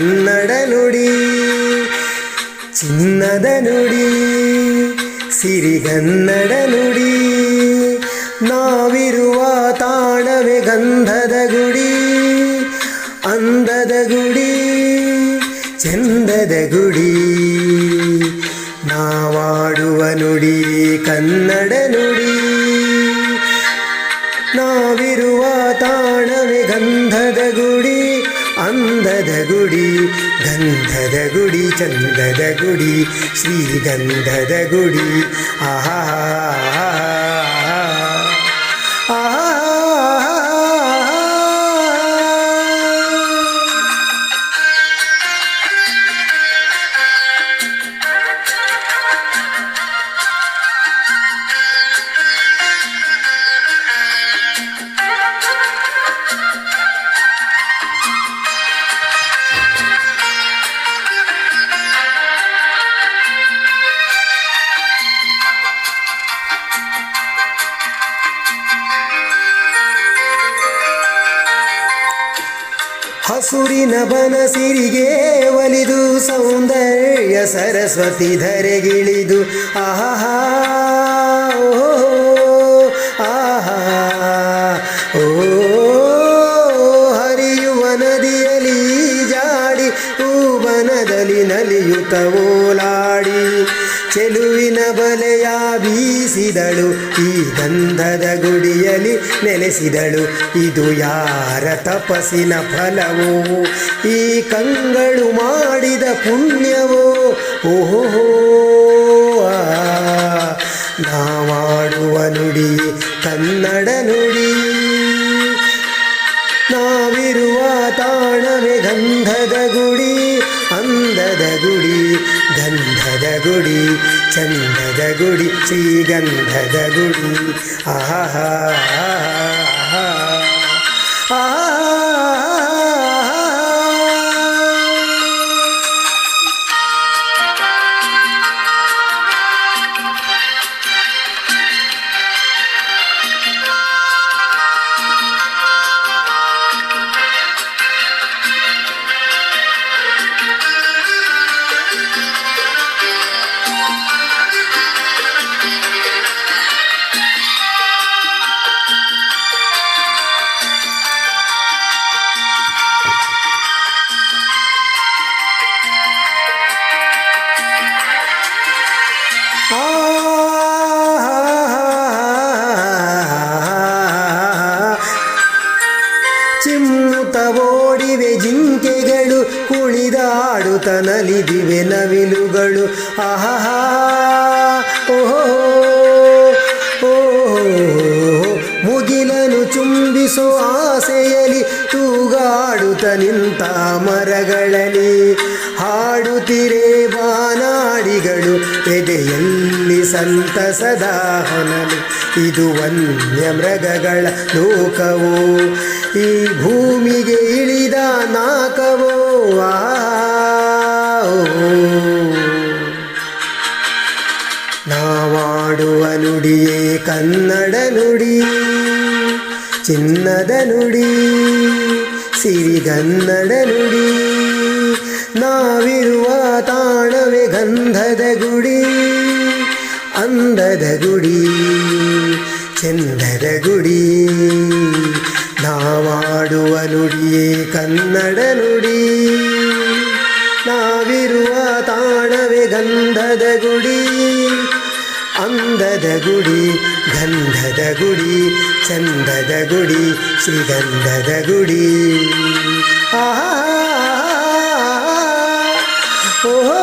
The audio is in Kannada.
ನಾವಾಡುವ ನುಡಿಯೇ ಕನ್ನಡ ನುಡಿ ಚಿನ್ನದ ನುಡಿ ಸಿರಿಗನ್ನಡ ನುಡಿ ನಾವಿರುವ ತಾಣವೇ ಗಂಧದ ಗುಡಿ ಅಂದದ ಗುಡಿ ಚಂದದ ಗುಡಿ ನಾವಾಡುವ ನುಡಿ ಕನ್ನಡ ನುಡಿ ನಾವಿರುವ ತಾಣವೇ ಗಂಧದ ಗುಡಿ ಅಂದದ ಗುಡಿ ಗಂಧದ ಗುಡಿ ಚಂದದ ಗುಡಿ ಶ್ರೀಗಂಧದ ಗುಡಿ ಆಹಾ ಹಸುರಿನ ಬನಸಿರಿಗೆ ಒಲಿದು ಸೌಂದರ್ಯ ಸರಸ್ವತಿ ಧರೆಗಿಳಿದು. ಆಹಾ ಆಹಾ ಓ ಹರಿಯುವ ನದಿಯಲ್ಲಿ ಜಾಡಿ ಹೂವನದಲ್ಲಿ ನಲಿಯುತ್ತ ಬೀಸಿದಳು ಈ ಗಂಧದ ಗುಡಿಯಲ್ಲಿ ನೆಲೆಸಿದಳು. ಇದು ಯಾರ ತಪಸ್ಸಿನ ಫಲವೋ? ಈ ಕಂಗಳು ಮಾಡಿದ ಪುಣ್ಯವೋ? ಓಹೋ ಆ, ನಾವಾಡುವ ನುಡಿ ಕನ್ನಡ ನುಡಿ. ನಾವಿರುವ ತಾಣವೇ ಗಂಧದ ಗುಡಿ ಅಂದದ ಗುಡಿ. ಗಂಧದ ಗುಡಿ ಚಂದದ ಗುಡಿ ಶ್ರೀಗಂಧದ ಕುಣಿದಾಡುತ್ತ ನಲಿದಿವೆ ನವಿಲುಗಳು. ಆಹಾ ಓಹೋ ಮುಗಿಲನು ಚುಂಬಿಸೋ ಆಸೆಯಲಿ ತೂಗಾಡುತ್ತ ನಿಂತ ಮರಗಳಲ್ಲಿ. ಹಾಡುತ್ತಿರೆ ಬಾನಾಡಿಗಳು ಎದೆಯಲ್ಲಿ ಸಂತಸದ ಹೊನಲು. ಇದು ವನ್ಯ ಮೃಗಗಳ ಲೋಕವೋ. ಈ ಭೂಮಿಗೆ ಇಳಿದ ನಾಕವೋ. ಆ ನುಡಿಯೇ ಕನ್ನಡ ನುಡಿ ಚಿನ್ನದ ನುಡಿ ಸಿರಿಗನ್ನಡ ನುಡಿ ನಾವಿರುವ ತಾಣವೇ ಗಂಧದ ಗುಡಿ ಅಂದದ ಗುಡಿ ಚಂದದ ಗುಡಿ ನಾವಾಡುವ ನುಡಿಯೇ ಕನ್ನಡ ನುಡಿ ನಾವಿರುವ ತಾಣವೇ ಗಂಧದ ಗುಡಿ ಅಂದದ ಗುಡಿ ಗಂಧದ ಗುಡಿ ಚಂದದ ಗುಡಿ ಶ್ರೀಗಂಧದ ಗುಡಿ. ಆಹಾ ಓಹೋ